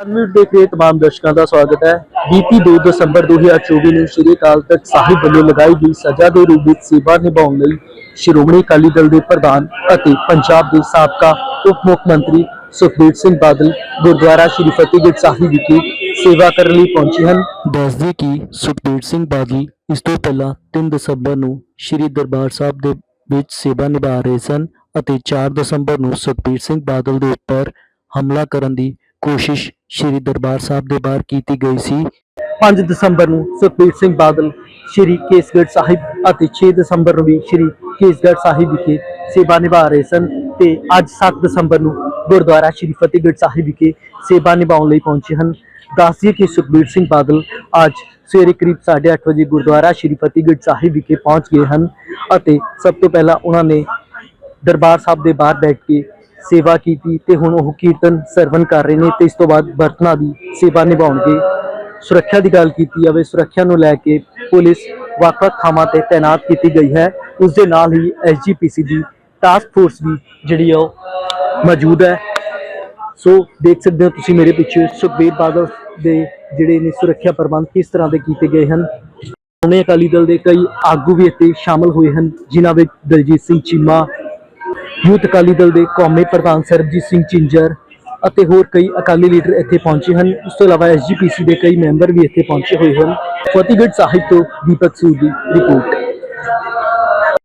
Unmute ਦੇਖ ਰਹੇ ਤਮਾਮ ਦਰਸ਼ਕਾਂ ਦਾ ਸਵਾਗਤ ਹੈ। ਬੀਤੀ 2 ਦਸੰਬਰ 2024 ਨੂੰ ਸ਼੍ਰੀ ਅਕਾਲ ਤਖਤ ਸਾਹਿਬ ਵੱਲੋਂ ਲਗਾਈ ਗਈ ਸਜ਼ਾ ਦੇ ਰੂਪ ਵਿੱਚ ਸੇਵਾ ਨਿਭਾਉਣ ਲਈ ਸ਼੍ਰੋਮਣੀ ਅਕਾਲੀ ਦਲ ਦੇ ਪ੍ਰਧਾਨ ਅਤੇ ਪੰਜਾਬ ਦੇ ਸਾਬਕਾ ਉਪ ਮੁੱਖ ਮੰਤਰੀ ਸੁਖਬੀਰ ਸਿੰਘ ਬਾਦਲ ਗੁਰਦੁਆਰਾ ਸ਼੍ਰੀ ਫਤਿਹਗੜ੍ਹ ਸਾਹਿਬ ਵਿਖੇ ਸੇਵਾ ਕਰਨ ਲਈ ਪਹੁੰਚੇ ਹਨ। ਦੱਸਦੇ ਕਿ ਸੁਖਬੀਰ ਸਿੰਘ ਬਾਦਲ ਇਸ ਤੋਂ ਪਹਿਲਾਂ 3 ਦਸੰਬਰ ਨੂੰ ਸ਼੍ਰੀ ਦਰਬਾਰ ਸਾਹਿਬ ਦੇ ਵਿੱਚ ਸੇਵਾ ਨਿਭਾ ਰਹੇ ਸਨ ਅਤੇ 4 ਦਸੰਬਰ ਨੂੰ ਸੁਖਬੀਰ ਸਿੰਘ ਬਾਦਲ ਦੇ ਉੱਪਰ ਹਮਲਾ ਕਰਨ ਦੀ ਕੋਸ਼ਿਸ਼ ਸ਼੍ਰੀ ਦਰਬਾਰ ਸਾਹਿਬ ਦੇ ਬਾਹਰ ਕੀਤੀ ਗਈ ਸੀ। 5 ਦਸੰਬਰ ਨੂੰ ਸੁਖਬੀਰ ਸਿੰਘ ਬਾਦਲ ਸ਼੍ਰੀ ਕੇਸਗੜ੍ਹ ਸਾਹਿਬ ਅਤੇ 6 ਦਸੰਬਰ ਨੂੰ ਵੀ ਸ਼੍ਰੀ ਕੇਸਗੜ੍ਹ ਸਾਹਿਬ ਵਿਖੇ ਸੇਵਾ ਨਿਭਾ ਰਹੇ ਸਨ ਤੇ ਅੱਜ 7 ਦਸੰਬਰ ਨੂੰ ਗੁਰਦੁਆਰਾ ਸ਼੍ਰੀ ਫਤਿਹਗੜ੍ਹ ਸਾਹਿਬ ਵਿਖੇ ਸੇਵਾ ਨਿਭਾਉਣ ਲਈ ਪਹੁੰਚੇ ਹਨ। ਦੱਸਦੀਏ ਕਿ ਸੁਖਬੀਰ ਸਿੰਘ ਬਾਦਲ ਅੱਜ ਸਵੇਰੇ ਕਰੀਬ 8:30 ਵਜੇ ਗੁਰਦੁਆਰਾ ਸ਼੍ਰੀ ਫਤਿਹਗੜ੍ਹ ਸਾਹਿਬ ਵਿਖੇ ਪਹੁੰਚ ਗਏ ਹਨ ਅਤੇ ਸਭ ਤੋਂ ਪਹਿਲਾਂ ਉਹਨਾਂ ਨੇ ਦਰਬਾਰ ਸਾਹਿਬ ਦੇ ਬਾਹਰ ਬੈਠ ਕੇ ਸੇਵਾ ਕੀਤੀ ਤੇ ਹੁਣ ਉਹ ਕੀਰਤਨ ਸਰਵਨ ਕਰ ਰਹੇ ਨੇ ਤੇ ਇਸ ਤੋਂ ਬਾਅਦ ਬਰਤਨਾਂ ਦੀ ਸੇਵਾ ਨਿਭਾਉਣਗੇ। ਸੁਰੱਖਿਆ ਦੀ ਗੱਲ ਕੀਤੀ ਜਾਵੇ, ਸੁਰੱਖਿਆ ਨੂੰ ਲੈ ਕੇ ਪੁਲਿਸ ਵੱਖ-ਵੱਖ ਥਾਵਾਂ ਤੇ ਤਾਇਨਾਤ ਕੀਤੀ ਗਈ ਹੈ। ਉਸ ਦੇ ਨਾਲ ਹੀ ਐਸਜੀਪੀਸੀ ਦੀ ਟਾਸਕ ਫੋਰਸ ਵੀ ਜਿਹੜੀ ਆ ਉਹ ਮੌਜੂਦ ਹੈ। ਸੋ ਦੇਖ ਸਕਦੇ ਹੋ ਤੁਸੀਂ ਮੇਰੇ ਪਿੱਛੇ ਸੁਖਬੀਰ ਬਾਦਲ ਦੇ ਜਿਹੜੇ ਨੇ ਸੁਰੱਖਿਆ ਪ੍ਰਬੰਧ ਕਿਸ ਤਰ੍ਹਾਂ ਦੇ ਕੀਤੇ ਗਏ ਹਨ। ਸ਼੍ਰੋਮਣੀ ਅਕਾਲੀ ਦਲ ਦੇ ਕਈ ਆਗੂ ਵੀ ਇੱਥੇ ਸ਼ਾਮਲ ਹੋਏ ਹਨ, ਜਿਨ੍ਹਾਂ ਵਿੱਚ ਦਲਜੀਤ ਸਿੰਘ ਚੀਮਾ ਯੂਥ ਅਕਾਲੀ ਦਲ ਦੇ ਕੌਮੀ ਪ੍ਰਧਾਨ ਸਰਬਜੀਤ ਸਿੰਘ ਚਿੰਜਰ ਅਤੇ ਹੋਰ ਕਈ ਅਕਾਲੀ ਲੀਡਰ ਇੱਥੇ ਪਹੁੰਚੇ ਹਨ। ਇਸ ਤੋਂ ਇਲਾਵਾ ਐਸਜੀਪੀਸੀ ਦੇ ਕਈ ਮੈਂਬਰ ਵੀ ਇੱਥੇ ਪਹੁੰਚੇ ਹੋਏ ਹਨ। ਫਤਿਹਗੜ੍ਹ ਸਾਹਿਬ ਤੋਂ ਦੀਪਕ ਸੂਦ ਦੀ ਰਿਪੋਰਟ।